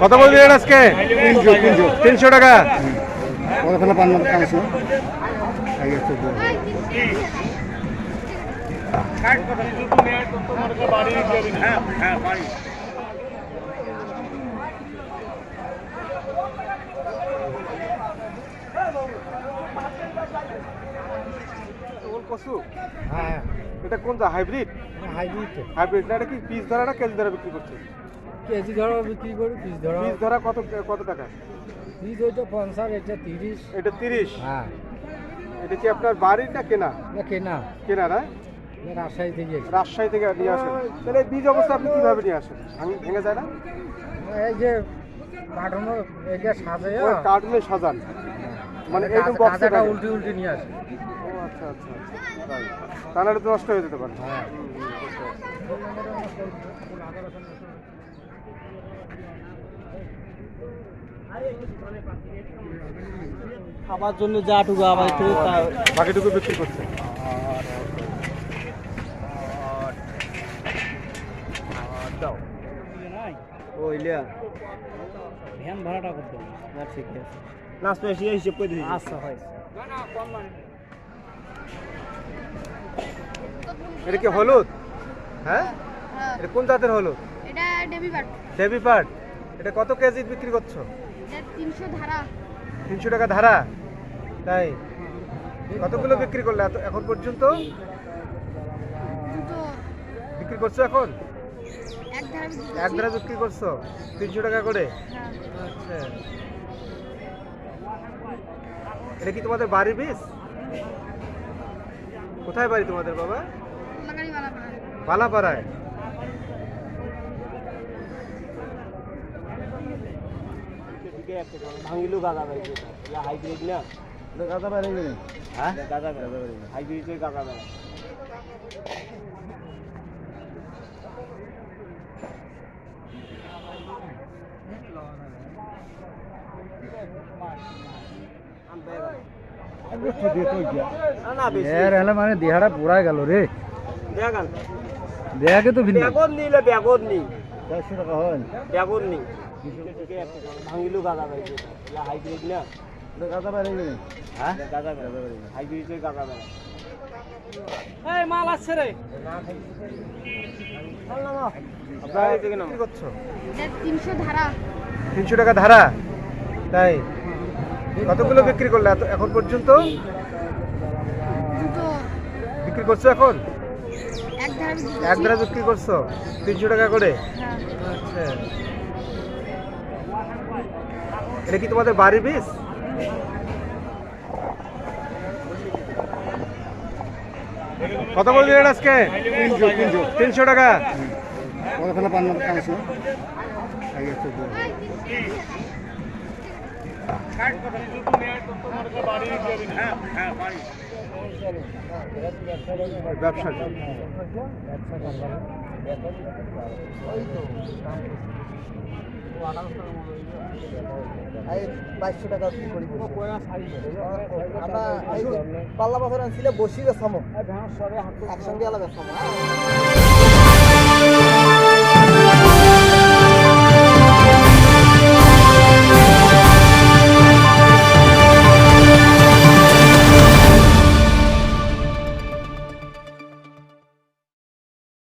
কত করে দিলেন আজকে? তিনশো টাকা? কসু হ্যাঁ। এটা কোন হাইব্রিড? হাইব্রিড। হাইব্রিড না এটা কি পিস ধরা না কেজি ধরা বিক্রি করছে? কেজি ধরা বিক্রি করি? পিস ধরা পিস ধরা কত কত টাকা? পিস ওইটা পঞ্চাশ এটা তিরিশ। এটা তিরিশ? হ্যাঁ। এটা কি আপনার বাড়ির না কেনা? না কেনা। কেনা না? রাজশাহী থেকে রাজশাহী থেকে নিয়ে আসেন। তাহলে বীজ অবস্থা আপনি কীভাবে নিয়ে আসেন? ভাঙ- ভেঙে যায় না? এই যে কাঠামো এটা সাজে ওই কার্টুনে সাজান। মানে এইরকম বক্সে কাঁচাটা রাখেন। উল্টে উল্টে নিয়ে আসে। আচ্ছা আচ্ছা আচ্ছা. তাহলে তো নষ্ট হয়ে যেতে পারে। হ্যাঁ। খাবার জন্য যা টুকু আবার একটু বাকিটুকু বিক্রি করছে। ও ইলিয়া। ভ্যান ভাড়াটা করতে না ঠিক আছে। নাস্তা এসে হিসেব করে দিই আচ্ছা হয়। এটা কি হলুদ? হ্যাঁ? হ্যাঁ, এটা কোন জাতের হলুদ? এটা ডেবি বাট দেবী পাট। এটা কত কেজি বিক্রি করছ? তিনশো টাকা ধারা? তাই? কতগুলো বিক্রি করলে? এত- এখন পর্যন্ত? বিক্রি করছ এখন? এক ধারা বিক্রি করছি। তিনশো টাকা করে? হ্যাঁ। আচ্ছা। এটা কি তোমাদের বাড়ির বীজ? কোথায় বাড়ি তোমাদের বাবা? লাগানি বানা বানা পালাপাড়ায় ভাঙিলু গাদা বাড়ি হাইব্রিড না গাদা বাইরে গেলে হ্যাঁ গাদা বাড়ি হাইব্রিডের গাদা বাড়ি না না বেশি এর হলে মানে দেহাটা পুরা গেল রে দেখান দেহাকে তো ভিন্ন ব্যাগত নিলে ব্যাগত নি চারশো টাকা হয়। ব্যাগত নি ভাঙিলু গাদা বাড়ি। হাইব্রিড না? গাদা বাইরে গেলে হ্যাঁ? গাদা বাড়ি হাইব্রিডের গাদা বাড়ি। এই মাল আসছে রে। করছ? এটা তিনশো ধারা। তিনশো টাকা ধারা? তাই? কতগুলো বিক্রি করলে এত- এখন পর্যন্ত? বিক্রি করছ এখন? এক ধারা বিক্রি করছি। তিনশো টাকা করে? হ্যাঁ। আচ্ছা। এটা কি তোমাদের বাড়ির বীজ কত করে দিলেন আজকে? তিনশো টাকা? চোদ্দ ব্যবসা বাইশশো টাকা পাল্লা বছর আনছিলে বসি বেসামো একসঙ্গে আলাদা বেসামো